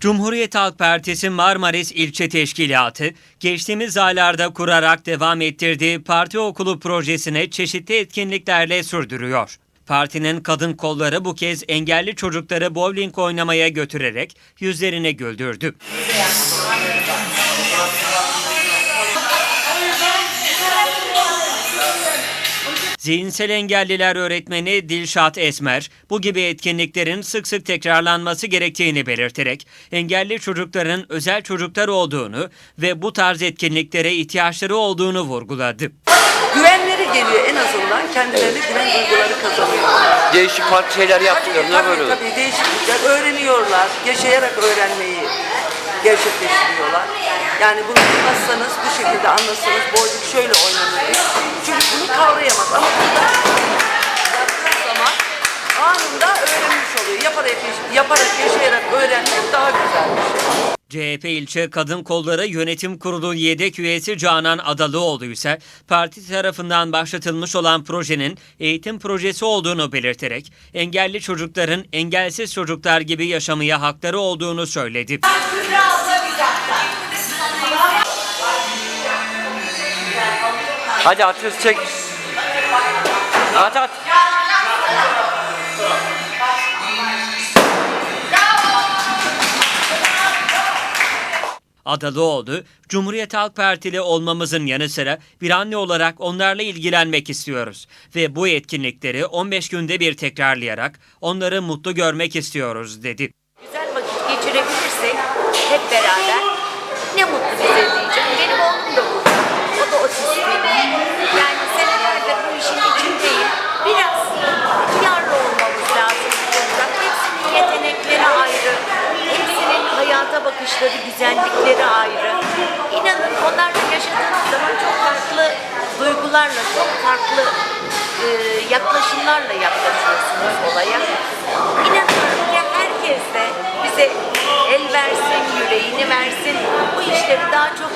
Cumhuriyet Halk Partisi Marmaris İlçe Teşkilatı, geçtiğimiz aylarda kurarak devam ettirdiği parti okulu projesine çeşitli etkinliklerle sürdürüyor. Partinin kadın kolları bu kez engelli çocukları bowling oynamaya götürerek yüzlerine güldürdü. Zihinsel engelliler öğretmeni Dilşat Esmer, bu gibi etkinliklerin sık sık tekrarlanması gerektiğini belirterek, engelli çocukların özel çocuklar olduğunu ve bu tarz etkinliklere ihtiyaçları olduğunu vurguladı. Güvenleri geliyor en azından kendilerine güven duyguları kazanıyorlar. Değişik farklı şeyler yaptıklarında tabii, böyle olur. tabii değişiklikler öğreniyorlar. Yaşayarak öğrenmeyi gerçekleştiriyorlar. Yani bunu anlatsanız, bu şekilde anlatsanız bowling şöyle oynanır diye. Bunu kavrayamaz ama burada yaptığı zaman anında öğrenmiş oluyor. Yaparak, yaparak yaşayarak öğrenmek daha güzel bir şey. CHP ilçe Kadın Kolları Yönetim Kurulu yedek üyesi Canan Adalıoğlu ise parti tarafından başlatılmış olan projenin eğitim projesi olduğunu belirterek engelli çocukların engelsiz çocuklar gibi yaşamaya hakları olduğunu söyledi. Hadi atıyoruz çek. At at. Adalıoğlu, Cumhuriyet Halk Partili olmamızın yanı sıra bir anne olarak onlarla ilgilenmek istiyoruz ve bu etkinlikleri 15 günde bir tekrarlayarak onları mutlu görmek istiyoruz dedi. Hayata bakışları, güzellikleri ayrı. İnanın onlarla yaşadığınız zaman çok farklı duygularla, çok farklı e, yaklaşımlarla yaklaşıyorsunuz olaya. İnanıyorum ki herkes de bize el versin, yüreğini versin, bu işleri daha çok